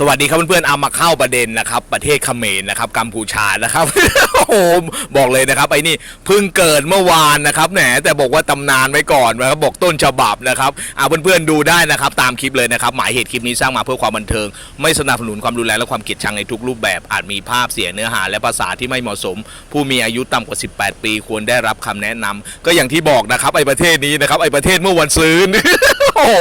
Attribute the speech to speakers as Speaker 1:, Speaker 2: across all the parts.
Speaker 1: สวัสดีครับเพื่อนๆเอามาเข้าประเด็นนะครับ ประเทศเขมรนะครับกัมพูชานะครับโอ้โหบอกเลยนะครับไอ้นี่เพิ่งเกิดเมื่อวานนะครับแหมแต่บอกว่าตำนานไว้ก่อนนะครับบอกต้นฉบับนะครับเอาเพื่อนๆดูได้นะครับ ตามคลิปเลยนะครับ หมายเหตุคลิปนี้สร้างมาเพื่อความบันเทิง ไม่สนับสนุนความรุนแรงและความเกลียดชังในทุกรูปแบบอาจมีภาพเสียเนื้อหา และภาษาที่ไม่เหมาะสม ผู้มีอายุต่ำกว่า 18 ปี ควรได้รับคำแนะนำก็อย่างที่บอกนะครับไอ้ประเทศนี้นะครับไอ้ประเทศเมื่อวันซืนโอ้โห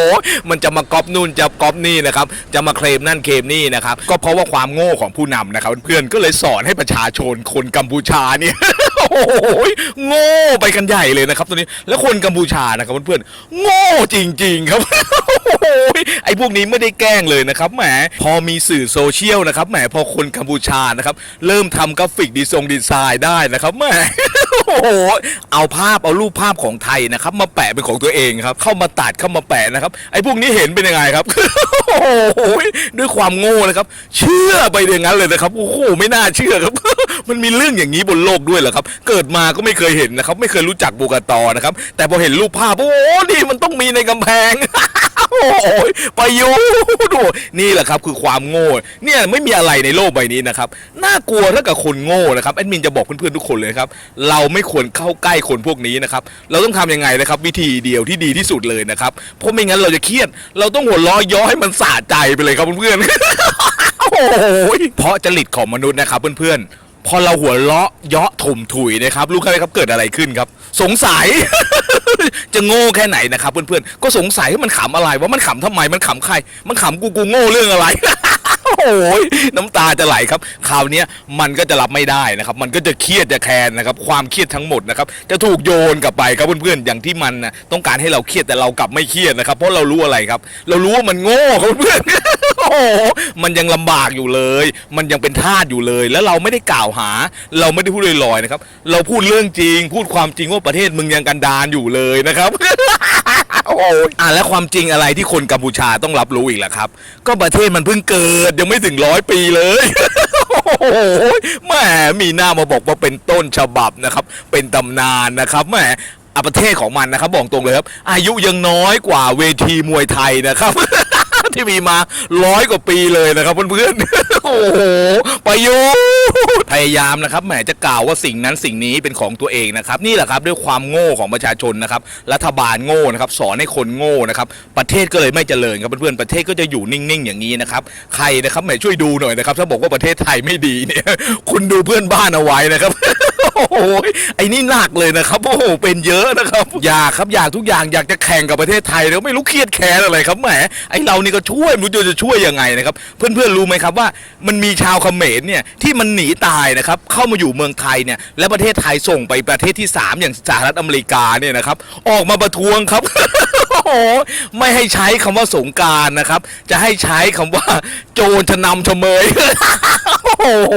Speaker 1: มันจะมาก๊อปนู่นจะก๊อปนี่นะครับจะมาเคลมนั่นเคลมนี่นะครับก็เพราะว่าความโง่ของผู้นำนะครับเพื่อนๆก็เลยสอนให้ประชาชนคนกัมพูชาเนี่ย โอ้โหโง่ไปกันใหญ่เลยนะครับตัวนี้ แล้วคนกัมพูชานะครับเพื่อนๆโง่จริง ๆ ครับโอ้โหไอ้พวกนี้ไม่ได้แกล้งเลยนะครับแหมพอมีสื่อโซเชียลนะครับแหมพอคนกัมพูชานะครับเริ่มทำกราฟิกดีทรงดีไซน์ได้นะครับแหมโอ้โหเอาภาพเอารูปภาพของไทยนะครับ มาแปะเป็นของตัวเองครับ เข้ามาตัดเข้ามาแปะนะครับ ไอ้พวกนี้เห็นเป็นยังไงครับโอ้โหด้วยความโง่นะครับ เชื่อไปอย่างนั้นเลยนะครับโอ้โหไม่น่าเชื่อครับ มันมีเรื่องอย่างนี้บนโลกด้วยเหรอครับเกิดมาก็ไม่เคยเห็นนะครับ ไม่เคยรู้จักบูกาตอนะครับ แต่พอเห็นรูปภาพโอ้นี่มันต้องมีในกำแพงโอ้โหประยุทธ์ดูนี่แหละครับคือความโง่ เนี่ยไม่มีอะไรในโลกใบนี้นะครับ น่ากลัวถ้ากับคนโง่นะครับแอดมินจะบอกเพื่อนๆทุกคนเลยครับ เราไม่ควรเข้าใกล้คนพวกนี้นะครับ เราต้องทำยังไงนะครับ วิธีเดียวที่ดีที่สุดเลยนะครับ เพราะไม่งั้นเราจะเครียด เราต้องหัวเราะเย้อให้มันสะใจไปเลยครับเพื่อนๆโอ้โหเพราะจริตของมนุษย์นะครับเพื่อนๆ พอเราหัวเราะเยาะถมถุยนะครับรู้ไหมครับเกิดอะไรขึ้นครับ สงสัย จะโง่แค่ไหนนะครับ เพื่อนๆก็สงสัยว่ามันขำอะไรว่ามันขำทำไมมันขำใคร มันขำกูกูโง่เรื่องอะไร โอ้ยน้ำตาจะไหลครับคราวนี้มันก็จะรับไม่ได้นะครับ มันก็จะเครียดจะแคนนะครับ ความเครียดทั้งหมดนะครับจะถูกโยนกลับไปครับเพื่อนๆอย่างที่มันนะต้องการให้เราเครียดแต่เรากลับไม่เครียดนะครับ เพราะเรารู้อะไรครับ เรารู้ว่ามันโง่ครับเพื่อน โหมันยังลำบากอยู่เลย มันยังเป็นทาสอยู่เลย แล้วเราไม่ได้กล่าวหา เราไม่ได้พูดลอยๆนะครับ เราพูดเรื่องจริง พูดความจริงว่าประเทศมึงยังกันดารอยู่เลยนะครับโอ้อะแล้วความจริงอะไรที่คนกัมพูชาต้องรับรู้อีกล่ะครับ ก็ประเทศมันเพิ่งเกิดยังไม่ถึงร้อยปีเลยโอ้โหแหมมีหน้ามาบอกว่าเป็นต้นฉบับนะครับ เป็นตำนานนะครับแหมอะประเทศของมันนะครับ บอกตรงเลยครับ อายุยังน้อยกว่าเวทีมวยไทยนะครับ ที่มีมาร้อยกว่าปีเลยนะครับเพื่อนๆโอ้โหประยุทธ์พยายามนะครับแหมจะกล่าวว่าสิ่งนั้นสิ่งนี้เป็นของตัวเองนะครับ นี่แหละครับด้วยความโง่ของประชาชนนะครับ รัฐบาลโง่นะครับ สอนให้คนโง่นะครับ ประเทศก็เลยไม่เจริญครับเพื่อนๆประเทศก็จะอยู่นิ่งๆ อย่างนี้นะครับ ใครนะครับแหมช่วยดูหน่อยนะครับ ถ้าบอกว่าประเทศไทยไม่ดีเนี่ย คุณดูเพื่อนบ้านเอาไว้นะครับ โอ้โหไอ้นี่หนักเลยนะครับโอ้โหเป็นเยอะนะครับ อยากครับอยากทุกอย่างอยากจะแข่งกับประเทศไทยแล้วไม่รู้เครียดแค้นอะไรครับแหมไอ้เรานี่ก็ช่วยไม่รู้จะช่วยยังไงนะครับ เพื่อนๆรู้ไหมครับว่ามันมีชาวเขมรเนี่ยที่มันหนีตายนะครับเข้ามาอยู่เมืองไทยเนี่ยและประเทศไทยส่งไปประเทศที่ 3 อย่างสหรัฐอเมริกาเนี่ยนะครับออกมาประท้วงครับ โอ้โหไม่ให้ใช้คำว่าสงการนะครับ จะให้ใช้คำว่า โจรชะนำชะเมยโอ้โห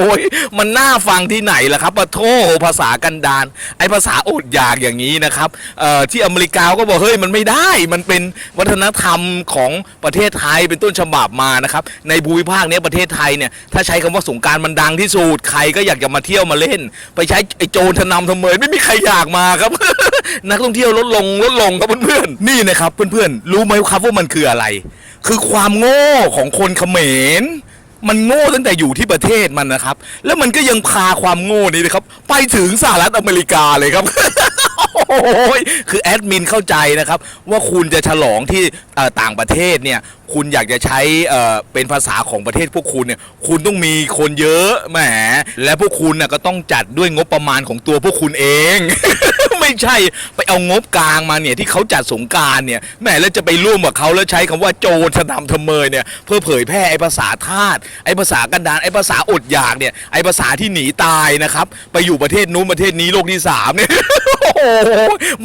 Speaker 1: มันน่าฟังที่ไหนล่ะครับปะโทภาษากันดานไอภาษาอดอยากอย่างนี้นะครับเอ่อที่อเมริกาก็บอกเฮ้ยมันไม่ได้ มันเป็นวัฒนธรรมของประเทศไทยเป็นต้นฉบับมานะครับ ในภูมิภาคเนี้ยประเทศไทยเนี่ยถ้าใช้คำว่าสงการมันดังที่สุดใครก็อยากจะมาเที่ยวมาเล่น ไปใช้ไอโจรชะนำทำเมยไม่มีใครอยากมาครับ นักท่องเที่ยวลดลงลดลงครับเพื่อนๆนี่นะครับเพื่อนๆรู้ไหมครับว่ามันคืออะไร คือความโง่ของคนเขมรมันโง่ตั้งแต่อยู่ที่ประเทศมันนะครับ แล้วมันก็ยังพาความโง่นี้นะครับ ไปถึงสหรัฐอเมริกาเลยครับโอ้ยคือแอดมินเข้าใจนะครับ ว่าคุณจะฉลองที่ต่างประเทศเนี่ย คุณอยากจะใช้เอ่อเป็นภาษาของประเทศพวกคุณเนี่ย คุณต้องมีคนเยอะแหม และพวกคุณน่ะก็ต้องจัดด้วยงบประมาณของตัวพวกคุณเอง ไม่ใช่ ไปเอางบกลางมาเนี่ยที่เขาจัดสงการเนี่ยแหมแล้วจะไปร่วมกับเขาแล้วใช้คำว่าโจรสนำทำเมยเนี่ยเพื่อเผยแพร่ไอ้ภาษาทาสไอ้ภาษากันดานไอ้ภาษาอดอยากเนี่ยไอ้ภาษาที่หนีตายนะครับ ไปอยู่ประเทศนู้นประเทศนี้โลกที่สามเนี่ย ห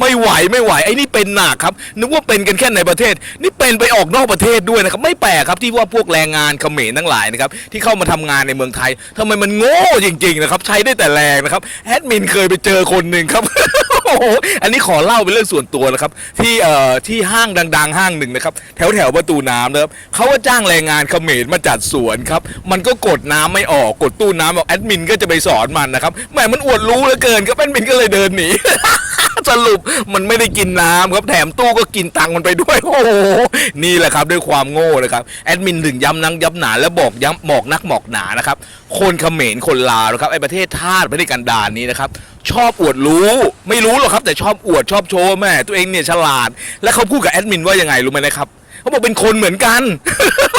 Speaker 1: ไม่ไหวไม่ไหวไอ้นี่เป็นหนักครับ นึกว่าเป็นกันแค่ในประเทศ นี่เป็นไปออกนอกประเทศด้วยนะครับ ไม่แปลกครับที่ว่าพวกแรงงานเขมรทั้งหลายนะครับที่เข้ามาทำงานในเมืองไทยทำไมมันโง่จริงๆนะครับ ใช้ได้แต่แรงนะครับแอดมินเคยไปเจอคนหนึ่งครับโอ้โหอันนี้ขอเล่าเป็นเรื่องส่วนตัวนะครับ ที่เอ่อที่ห้างดัง ๆ ห้างหนึ่งนะครับ แถวแถวประตูน้ำนะครับเขาก็จ้างแรงงานเขมรมาจัดสวนครับ มันก็กดน้ำไม่ออกกดตู้น้ำออกแอดมินก็จะไปสอนมันนะครับแหมมันอวดรู้เหลือเกินครับแอดมินก็เลยเดินหนี สรุปมันไม่ได้กินน้ำครับแถมตู้ก็กินตังค์มันไปด้วย โอ้โหนี่แหละครับด้วยความโง่นะครับแอดมินถึงย้ำนักย้ำหนาและบอกย้ำหมอกนักหมอกหนานะครับคนเขมรคนลาวนะครับไอประเทศทาสประเทศกันดารนี้นะครับชอบอวดรู้ไม่รู้หรอกครับ แต่ชอบอวดชอบโชว์แม่ตัวเองเนี่ยฉลาด และเขาพูดกับแอดมินว่ายังไงรู้ไหมนะครับ เขาบอกเป็นคนเหมือนกัน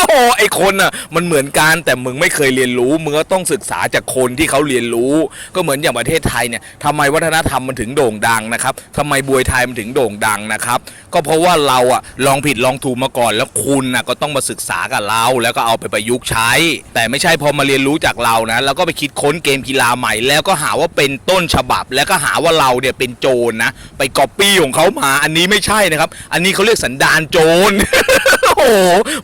Speaker 1: โอ้ไอคนอะ มันเหมือนกันแต่มึงไม่เคยเรียนรู้มึงก็ต้องศึกษาจากคนที่เขาเรียนรู้ ก็เหมือนอย่างประเทศไทยเนี่ยทำไมวัฒนธรรมมันถึงโด่งดังนะครับทำไมบวยไทยมันถึงโด่งดังนะครับ ก็เพราะว่าเราอะลองผิดลองถูกมาก่อน แล้วคุณน่ะก็ต้องมาศึกษากับเรา แล้วก็เอาไปประยุกต์ใช้ แต่ไม่ใช่พอมาเรียนรู้จากเรานะแล้วก็ไปคิดค้นเกมกีฬาใหม่ แล้วก็หาว่าเป็นต้นฉบับ แล้วก็หาว่าเราเนี่ยเป็นโจรนะ ไปก๊อปปี้ของเขามา อันนี้ไม่ใช่นะครับ อันนี้เขาเรียกสันดานโจร โอ้โห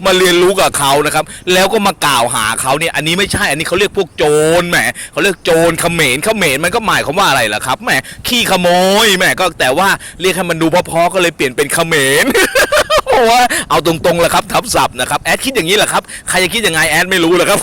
Speaker 1: มาเรียนรู้กับเขานะครับ แล้วก็มากล่าวหาเขาเนี่ยอันนี้ไม่ใช่อันนี้เขาเรียกพวกโจรแหมเขาเรียกโจรเขมรเขมรมันก็หมายความว่าอะไรล่ะครับแหมขี้ขโมยแหมก็แต่ว่าเรียกให้มันดูเพอๆก็เลยเปลี่ยนเป็นเขมรโอ้เอาตรงๆแหละครับทับศัพท์นะครับแอดคิดอย่างนี้แหละครับใครจะคิดยังไงแอดไม่รู้แหละครับ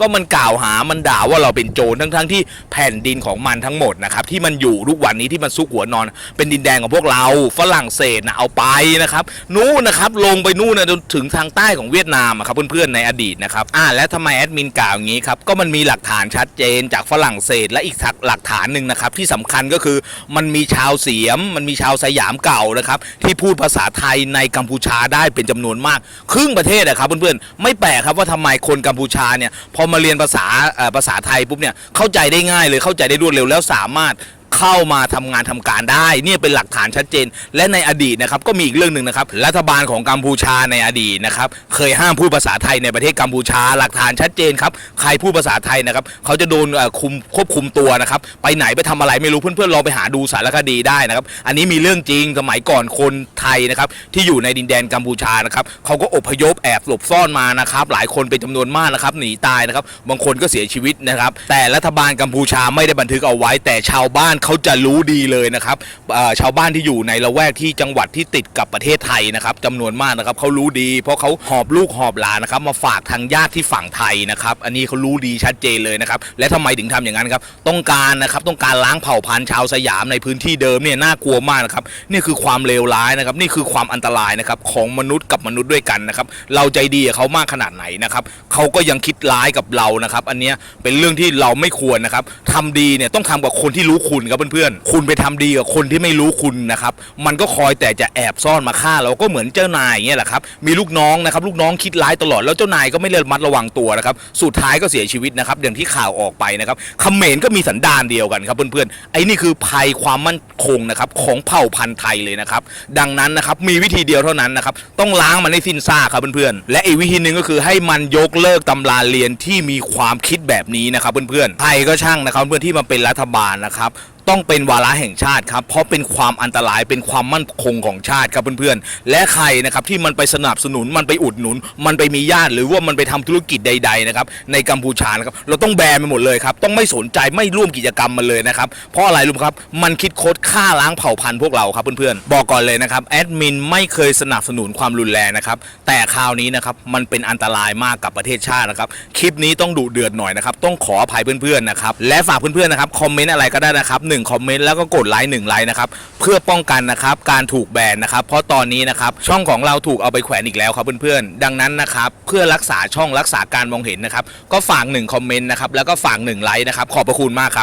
Speaker 1: ก็มันกล่าวหามันด่าว่าเราเป็นโจรทั้งๆที่แผ่นดินของมันทั้งหมดนะครับที่มันอยู่ทุกวันนี้ที่มันซุกหัวนอน เป็นดินแดนของพวกเราฝรั่งเศสนะเอาไปนะครับนู่นนะครับลงไปนู่นนะจนถึงทางใต้ของเวียดนามครับเพื่อนๆในอดีตนะครับอ่าแล้วทำไมแอดมินกล่าวอย่างนี้ครับก็มันมีหลักฐานชัดเจนจากฝรั่งเศสและอีกหลักฐานหนึ่งนะครับที่สำคัญก็คือมันมีชาวเสียม มันมีชาวสยามเก่านะครับที่พูดภาษาไทยในกัมพูชาได้เป็นจำนวนมาก ครึ่งประเทศนะครับเพื่อนๆไม่แปลกครับว่าทำไมคนกัมพูชาเนี่ยพอมาเรียนภาษาเอ่อภาษาไทยปุ๊บเนี่ยเข้าใจได้ง่ายเลยเข้าใจได้รวดเร็วแล้วสามารถ เข้ามาทำงานทำการได้ เนี่ยเป็นหลักฐานชัดเจน และในอดีตนะครับก็มีอีกเรื่องหนึ่งนะครับ รัฐบาลของกัมพูชาในอดีตนะครับ เคยห้ามพูดภาษาไทยในประเทศกัมพูชา หลักฐานชัดเจนครับ ใครพูดภาษาไทยนะครับ เขาจะโดนคุมควบคุมตัวนะครับ ไปไหนไปทำอะไรไม่รู้เพื่อนๆลองไปหาดูสารคดีได้นะครับ อันนี้มีเรื่องจริงสมัยก่อนคนไทยนะครับที่อยู่ในดินแดนกัมพูชานะครับเขาก็อพยพแอบหลบซ่อนมานะครับ หลายคนเป็นจำนวนมากนะครับหนีตายนะครับ บางคนก็เสียชีวิตนะครับ แต่รัฐบาลกัมพูชาไม่ได้บันทึกเอาไว้ แต่ชาวบ้านเขาจะรู้ดีเลยนะครับชาวบ้านที่อยู่ในละแวกที่จังหวัดที่ติดกับประเทศไทยนะครับจำนวนมากนะครับเขารู้ดี เพราะเขาหอบลูกหอบหลานนะครับมาฝากทางญาติที่ฝั่งไทยนะครับ อันนี้เขารู้ดีชัดเจนเลยนะครับและทำไมถึงทำอย่างนั้นครับต้องการนะครับต้องการล้างเผ่าพันธุ์ชาวสยามในพื้นที่เดิมเนี่ยน่ากลัวมากนะครับนี่คือความเลวร้ายนะครับนี่คือความอันตรายนะครับของมนุษย์กับมนุษย์ด้วยกันนะครับเราใจดีกับเขามากขนาดไหนนะครับเขาก็ยังคิดร้ายกับเรานะครับ อันนี้เป็นเรื่องที่เราไม่ควรนะครับทำดีเนี่ยต้องทำกับคนที่รู้คุณครับเพื่อนๆ คุณไปทำดีกับคนที่ไม่รู้คุณนะครับ มันก็คอยแต่จะแอบซ่อนมาฆ่าเราก็เหมือนเจ้านายอย่างเงี้ยแหละครับ มีลูกน้องนะครับ ลูกน้องคิดร้ายตลอด แล้วเจ้านายก็ไม่เลืมัดระวังตัวนะครับ สุดท้ายก็เสียชีวิตนะครับ อย่างที่ข่าวออกไปนะครับเขมรก็มีสันดานเดียวกันครับเพื่อนๆ ไอ้นี่คือภัยความมั่นคงนะครับของเผ่าพันธุ์ไทยเลยนะครับ ดังนั้นนะครับ มีวิธีเดียวเท่านั้นนะครับ ต้องล้างมันให้สิ้นซากครับเพื่อนๆ และอีกวิธีหนึ่งก็คือให้มันยกเลิกตำราเรียนที่มีความคิดแบบนี้นะครับเพื่อนๆไทยก็ช่างนะครับเพื่อนที่มาเป็นรัฐบาลนะครับ ต้องเป็นวาระแห่งชาติครับ เพราะเป็นความอันตรายเป็นความมั่นคงของชาติครับเพื่อนๆ และใครนะครับที่มันไปสนับสนุนมันไปอุดหนุน มันไปมีญาติหรือว่ามันไปทำธุรกิจใดๆนะครับในกัมพูชานะครับเราต้องแบนไปหมดเลยครับต้องไม่สนใจไม่ร่วมกิจกรรมมันเลยนะครับเพราะอะไรรู้ครับมันคิดโคดฆ่าล้างเผ่าพันธุ์พวกเราครับเพื่อนๆบอกก่อนเลยนะครับแอดมินไม่เคยสนับสนุนความรุนแรงนะครับแต่คราวนี้นะครับมันเป็นอันตรายมากกับประเทศชาตินะครับคลิปนี้ต้องดุเดือดหน่อยนะครับต้องขออภัยเพื่อนๆนะครับและฝากเพื่อนๆนะครับคอมเมนต์อะไรก็ได้นะครับหนึ่งคอมเมนต์แล้วก็กดไลค์หนึ่งไลค์นะครับเพื่อป้องกันนะครับการถูกแบนนะครับเพราะตอนนี้นะครับช่องของเราถูกเอาไปแขวนอีกแล้วครับเพื่อนๆดังนั้นนะครับเพื่อรักษาช่องรักษาการมองเห็นนะครับก็ฝากหนึ่งคอมเมนต์นะครับแล้วก็ฝากหนึ่งไลค์นะครับขอบพระคุณมากครับ